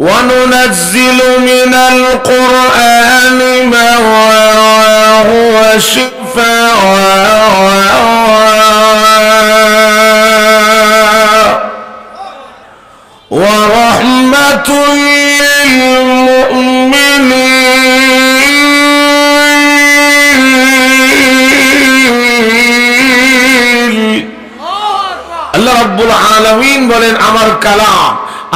وننزل من القرآن ما هو شفاء ورحمة للمؤمنين আল্লাহ রাব্বুল আলামিন বলেন আমার কালাম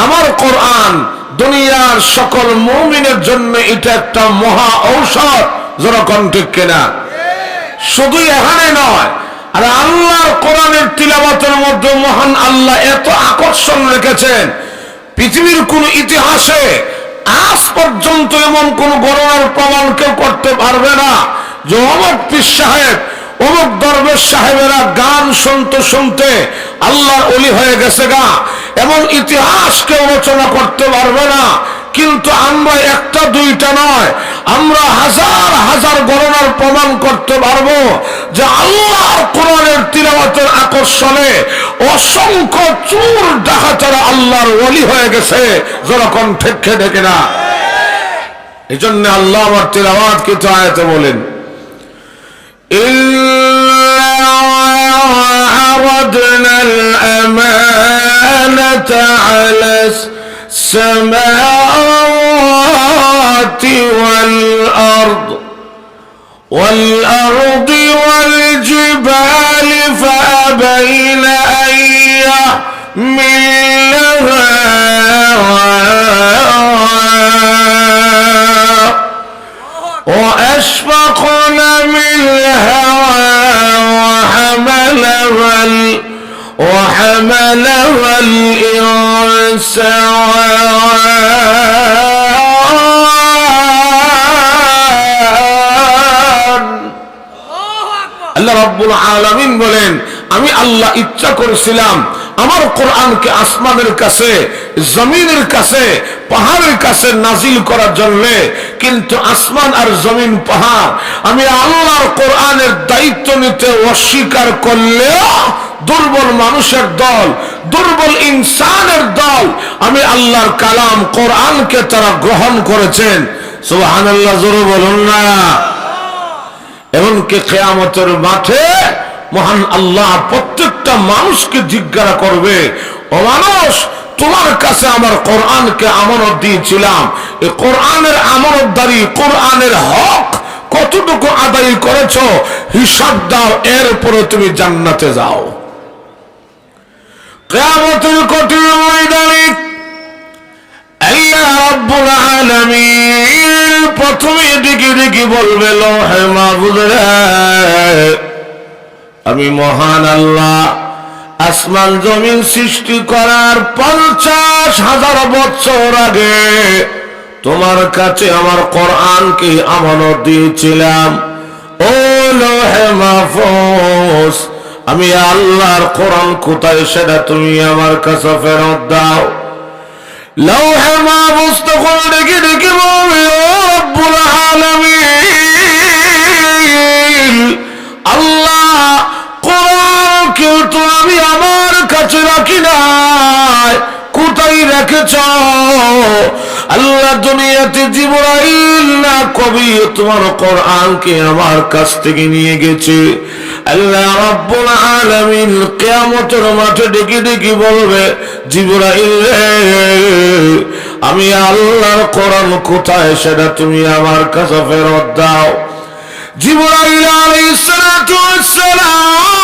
আমার কোরআন দুনিয়ার সকল মুমিনের জন্য এটা একটা মহা ঔষধ যারা কণ্ঠে কেনা। শুধু এখানে নয়, আর আল্লাহর কোরআনের তিলাবাতের মধ্যে মহান আল্লাহ এত আকর্ষণ রেখেছেন। পৃথিবীর কোন ইতিহাসে আজ পর্যন্ত এমন কোন গণনার প্রমাণ কেউ করতে পারবে না যে অমক পীর সাহেব অমুক দরবেশ সাহেবেরা গান শুনতে শুনতে আল্লাহর অলি হয়ে গেছে গা। এবং ইতিহাসকে রচনা করতে পারবে না। কিন্তু আমরা একটা, দুইটা নয়। আমরা হাজার হাজার গণনার প্রমাণ করতে পারব যে আল্লাহর কোরআনের তিরামতের আকর্ষণে অসংখ্য চুর ডাকাতারা আল্লাহর অলি হয়ে গেছে। যেরকম ঠেকে ঠেকে না। এই জন্য আল্লাহ আমার তিরামাত কিন্তু আয়াতে বলেন على السماوات والأرض والأرض والجبال فأبين أن يحملنها আল্লাহ রব্বুল আলমিন বলেন আমি আল্লাহ ইচ্ছা করেছিলাম আমার কোরআনকে আসমানের কাছে জমিনের কাছে পাহাড়ের কাছে নাজিল করার জন্য, কিন্তু আসমান আর জমিন পাহাড়। আমি আল্লাহর কোরআনের দায়িত্ব নিতে অস্বীকার করলেও দুর্বল মানুষের দল, দুর্বল ইনসানের দল, আমি আল্লাহর কালাম কোরআনকে তারা গ্রহণ করেছেন। সুবহানাল্লাহ, জোরে বলুন না। এমনকি কেয়ামতের মাঠে মহান আল্লাহ প্রত্যেকটা মানুষকে জিজ্ঞাসা করবে, ও মানুষ তোমার কাছে আমার কোরআনকে আমানত দিয়েছিলাম এই কোরআনের আমানতদারি, কোরআনের হক কতটুকু আদায় করেছ, হিসাব দাও এরপরে তুমি জান্নাতে যাও। কেয়ামতের কঠিন ময়দানে প্রথমে আমি মহান আল্লাহ আসমান জমিন সৃষ্টি করার পঞ্চাশ হাজার বছর আগে তোমার কাছে আমার কোরআনকে আমানত দিয়েছিলাম। ও লোহে মাহফুজ, আমি আল্লাহর কোরআন কোথায় সেটা তুমি আমার কাছে ফেরত দাও। লৌহে মাহফুজ তখন ডেকে ডেকে বলবে, ও রব্বুল আলামিন, আল্লাহ কোরআনকে তো আমি আমার কাছে রাখি নাই। কোথায় রেখেছ? আল্লাহ দুনিয়াতে জিবরাইল না, কবি তোমার কোরআনকে আমার কাছ থেকে নিয়ে গেছে। আল্লাহ আলামিন কিয়ামতের মাঠে ডেকে ডেকে বলবে, জিবরাইল আমি আল্লাহর কোরআন কোথায় সেটা তুমি আমার কাছে ফেরত দাও। জিবরাইল আলাইহিস সালাম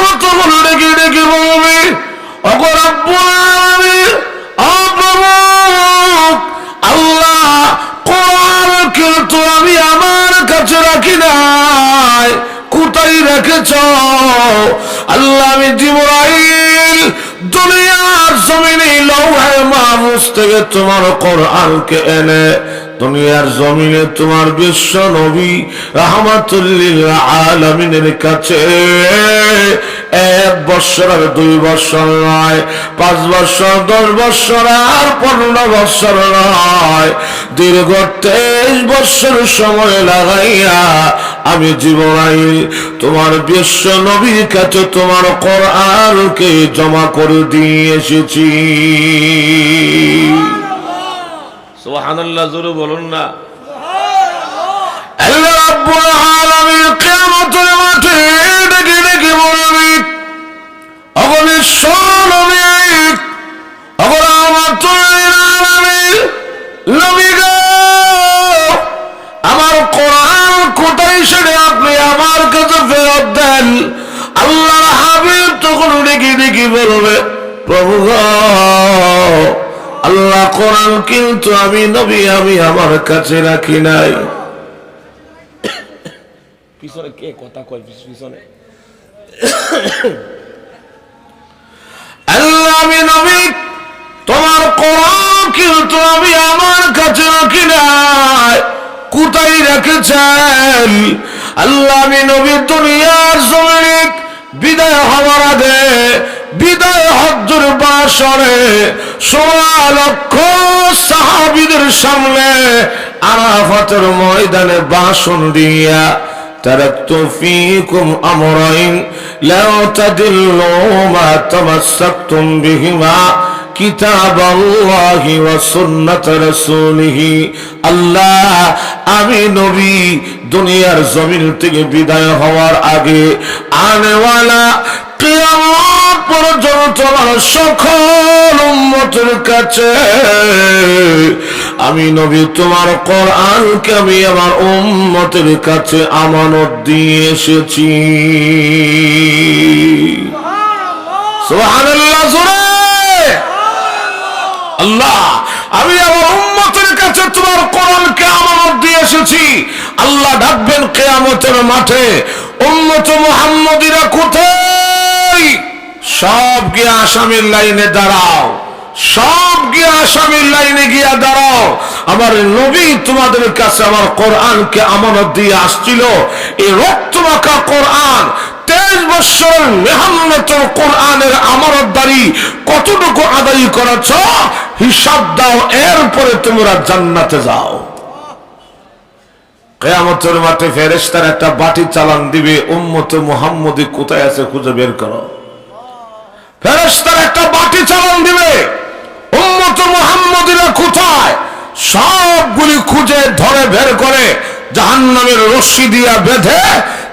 আল্লাহ আমি জিবরাইল, দুনিয়ার জমিনে লৌহে মাহফুজ থেকে তোমার কোরআনকে এনে, দুনিয়ার জমিনে তোমার বিশ্ব নবী রহমাতুল্লিল আলমিনের কাছে এক বৎসর আর দুই বৎসর নয়, পাঁচ বৎসর দশ বৎসর আর পনেরো বৎসর নয়। দীর্ঘ তেইশ বছর সময় লাগাইয়া আমি জীবনাই তোমার বিশ্ব নবীর কাছে তোমার কোরআনকে জমা করে দিয়ে এসেছি। সুবহানাল্লাহ, জোরে বলুন না। আল্লাহ কোরআন কিন্তু আমি নবী আমি আমার কাছে রাখি নাই। পিছনে কে কথা কয় পিছনে? আল্লাহ আমি নবী তোমার কোরআন কিন্তু আমি আমার কাছে রাখি নাই। কোথায় রেখেছেন? আল্লাহ আমি নবী দুনিয়ার জমিনে বিদায় হওয়ার আগে বিদায় হজ্জুর বাসরে সোয়া লক্ষ সাহাবিদের সামনে আরাফাতের ময়দানে বাসন দিয়া تركت فيكم أمرين لا تدلوا ما تمسكتم بهما কিতাব আল্লাহ সুন্নত রসুলিহ আল্লাহ আমি নবী দুনিয়ার জমিন থেকে বিদায় হওয়ার আগে আনেওয়ালা কিয়ামত পর্যন্ত সকল উম্মতের কাছে। আমি নবী তোমার কোরআনকে আমি আমার উম্মতের কাছে আমানত দিয়ে এসেছি। আল্লাহ আমি আমার উম্মতের কাছে তোমার কোরআনকে আমানত দিয়ে এসেছি। আল্লাহ ডাকবেন কেয়ামতের মাঠে। উম্মত মুহাম্মদিরা কোথায়? সব গিয়ে আসামির লাইনে দাঁড়াও। সব গিয়ে লাইনে গিয়া দাঁড়াও। আমার নবী তোমাদের কাছে আমার কোরআনকে আমানত দিয়ে আসছিল। এই রক্তমাখা কোরআন তেইশ বছর কোরআনের কতটুকু আদায় করেছ, হিসাব দাও, এরপরে তোমরা জান্নাতে যাও। কেয়ামতের মাঠে ফেরেস্তার একটা বাটি চালান দিবে, উম্মতে মুহাম্মদি কোথায় আছে খুঁজে বের করো। ফেরেস্তার একটা বাটি চালান দিবে উম্মত মুহাম্মদিরা কোথায়? সবগুলি খুঁজে, ধরে, বের করে জাহান্নামের রশ্মি দিয়া বেঁধে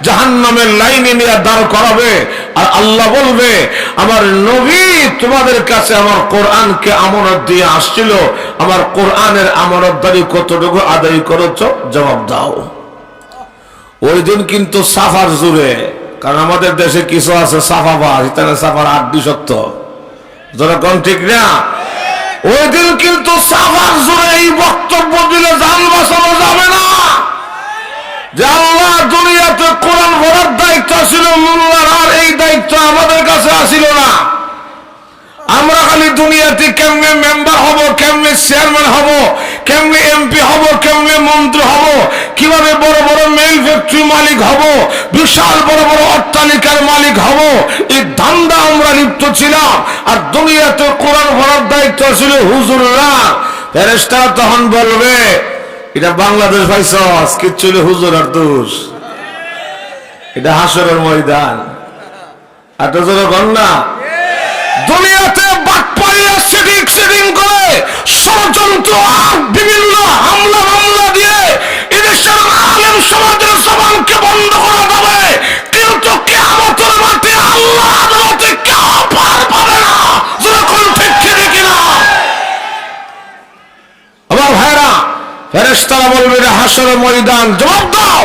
জাহান্নামের লাইনে নিয়ে দাঁড় করাবে। আর আল্লাহ বলবে, আমার নবী তোমাদের কাছে আমার কোরআনকে আমানত দিয়ে আসছিল। আমার কোরআনের আমানতদারি কতটুকু আদায় করেছ? জবাব দাও। ওই দিন কিন্তু সাফার জুড়ে কারণ আমাদের দেশে কিছু আছে সাফাবাজ ইতানে সাফার আড্ডি সত্য। যেরকম ঠিক না? ওই দিন কিন্তু সাফার জুড়ে এই বক্তব্য দিলে জান বাঁচানো যাবে না। দায়িত্ব আমাদের কাছে না। আমরা খালি দুনিয়াতে কেমনে মেম্বার হব, কেমনে চেয়ারম্যান হব, কেমনে এমপি হব, কেমনে কীভাবে বড় বড় মেল ফ্যাক্টরি মালিক হব? বিশাল বড় বড় অট্টালিকার মালিক হব? এই ধান্দা আমরা লিপ্ত ছিলাম, আর দুনিয়াতে কোরআন ভরার দায়িত্ব ছিল হুজুররা। ফেরেস্তারা তখন বলবে, এটা বাংলাদেশ ভাইসস কিচ্ছু হুজুর আর দোষ। এটা হাসরের ময়দান। আর তো জোরে না। দুনিয়াতে বাটপাড়িয়া সেটিং সেটিং করে ষড়যন্ত্র ফেরেশতারা বলবে এটা হাসরের ময়দান, জবাব দাও।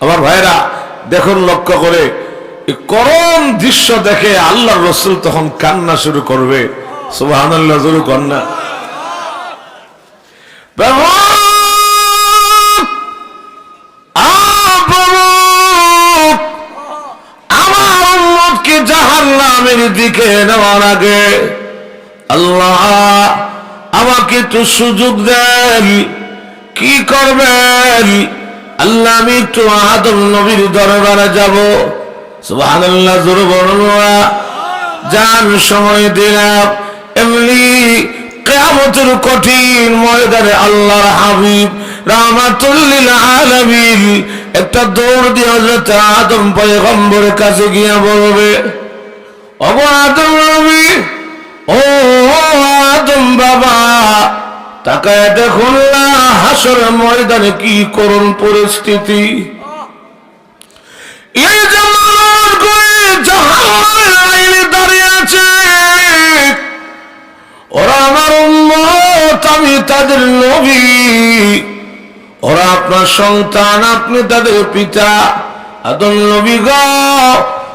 আমার ভাইরা দেখুন লক্ষ্য করে করম দৃশ্য দেখে আল্লাহ রসুল তখন কান্না শুরু করবে। সুবাহ শুরু কন্যা জাহান্নামের দিকে নেওয়ার আগে আল্লাহ আমাকে একটু সুযোগ দেন। কি করবেন? আল্লাহ, আমি একটু আদম নবীর দরবারে যাব। সুবহানাল্লাহ, জোরে বলুন জান সময় দিলাম। এমনি কেয়ামতের কঠিন ময়দানে আল্লাহর হাবিব রামাতুল্লিল আলামিন একটা দৌড় দিয়ে হযরত আদম পয়গম্বরের কাছে গিয়ে বলবে, ওগো আদম নবী, ও আদম বাবা তাকায় দেখুন না, হাসর ময়দানে কি করুন পরিস্থিতি। ওরা আমি তাদের নবী। ওরা আপনার তাদের পিতা। আদম নবী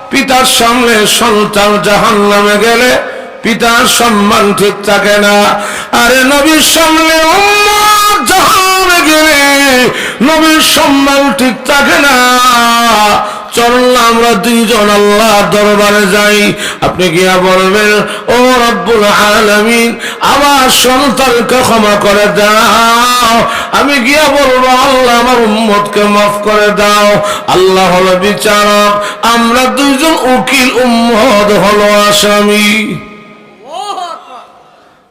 পিতার সামনে সন্তান জাহান নামে গেলে পিতার সম্মান ঠিক থাকে না। আরে নবীর সামনে উম্মত গেলে নবীর সম্মান ঠিক থাকে না। চলুন আমরা দুইজন আল্লাহ দরবারে যাই। আপনি গিয়া বলবেন, ও রব্বুল আলামিন, আমার সন্তানকে ক্ষমা করে দাও। আমি গিয়া বলব, আল্লাহ আমার উম্মতকে মাফ করে দাও। আল্লাহ হলো বিচারক, আমরা দুইজন উকিল উম্মত হলো আসামি।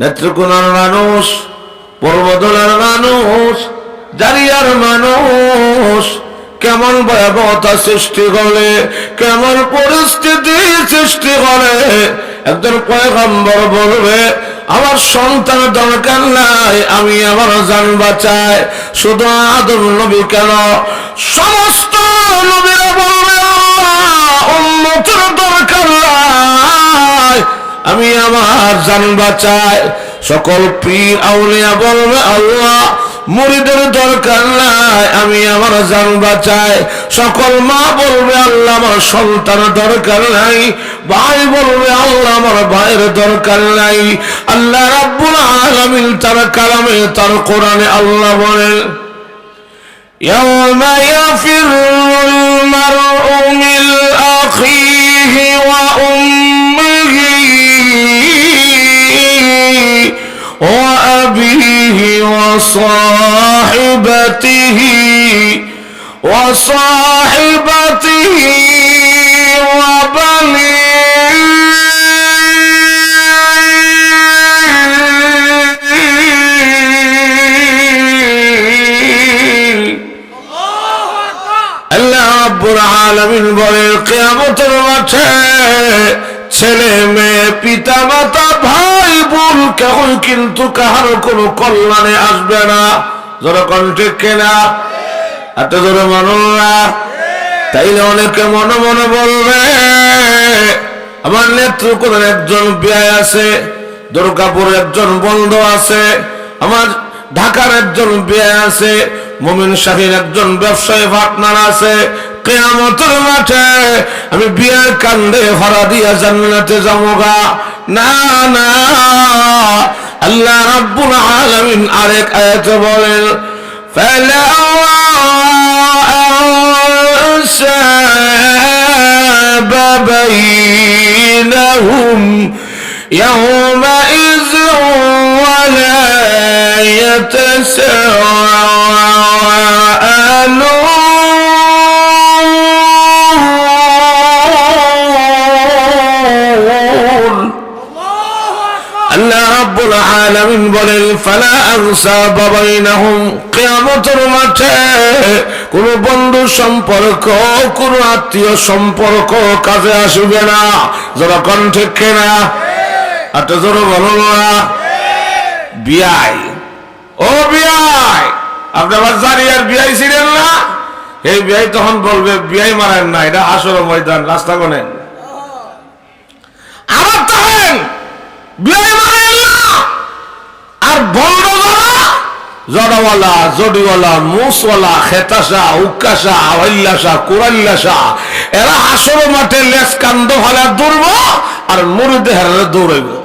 নেত্রকোনার মানুষ, পর্বতলার মানুষ দাঁড়িয়ার মানুষ, কেমন ভয়াবহতা সৃষ্টি করে, কেমন পরিস্থিতি সৃষ্টি করে। একজন পয়গম্বর বলবে, আমার সন্তান দরকার নাই, আমি আমার জান বাঁচাই। শুধু আদম নবী কেন? সমস্ত নবীরা বলবে নাই আমি আমার জান বাঁচাই সকল পীর আউলিয়া বলবে আল্লাহ মুরিদের দরকার নাই আমি আমার জান বাঁচাই সকল মা বলবে আল্লাহ আমার সন্তান দরকার নাই ভাই বলবে আল্লাহ আমার ভাইয়ের দরকার নাই আল্লাহ রাব্বুল আলামিন তার কালামে তার কোরআনে আল্লাহ বলেন يوم يفر المرء من أخيه وأمه وصاحبته وصاحبته وبنيه আল্লাহ রাব্বুল আলামিন বলেন কিয়ামতের মাঠে ছেলে মেয়ে পিতা মাতা ভাই বোন কেউ কিন্তু কাহার কোনো কল্যাণে আসবে না। যখন ঠিক কেনা? এত জোরে মানুষ না। তাইলে অনেকে মনে মনে বলবে, আমার নেত্রকোনার একজন ব্যয় আছে, দুর্গাপুর একজন বন্ধ আছে, আমার ঢাকার একজন বিয়ে আছে, মমিন শাহীর একজন ব্যবসায়ী পার্টনার আছে। কেয়ামতের মাঠে আমি বিয়ের কান্দে ভরা দিয়া জান্নাতে যাবগা না না আল্লাহ রাব্বুল আলামিন আরেক আয়াতে বলেন فلا أنساب بينهم يومئذ ولا يتساءلون বলেন, ফালা আনসাবা বাইনাহুম, কিয়ামতের মাঠে কোন বন্ধু সম্পর্ক, কোন আত্মীয় সম্পর্ক কাজে আসবে না। যারা কণ্ঠে কেনা? আর তো জোরে বলো না। বিয়াই ও বিয়াই আপনি আবার জারিয়ার বিয়াই ছিলেন না? এই বিয়াই তখন বলবে বিয়াই মারেন না, এটা আসল ময়দান, রাস্তা কোনেন আবার তখন বিয়াই মারেন না আর বন্ধ করা জড়াওয়ালা, জডিওয়ালা, মুসওয়ালা, খেতাসা, উকাসা আওয়াল্লাসা কুরাল্লাসা এরা আসর মাঠে লেস কান্দ হলে দৌড়ব আর হেরালে দৌড়াইব।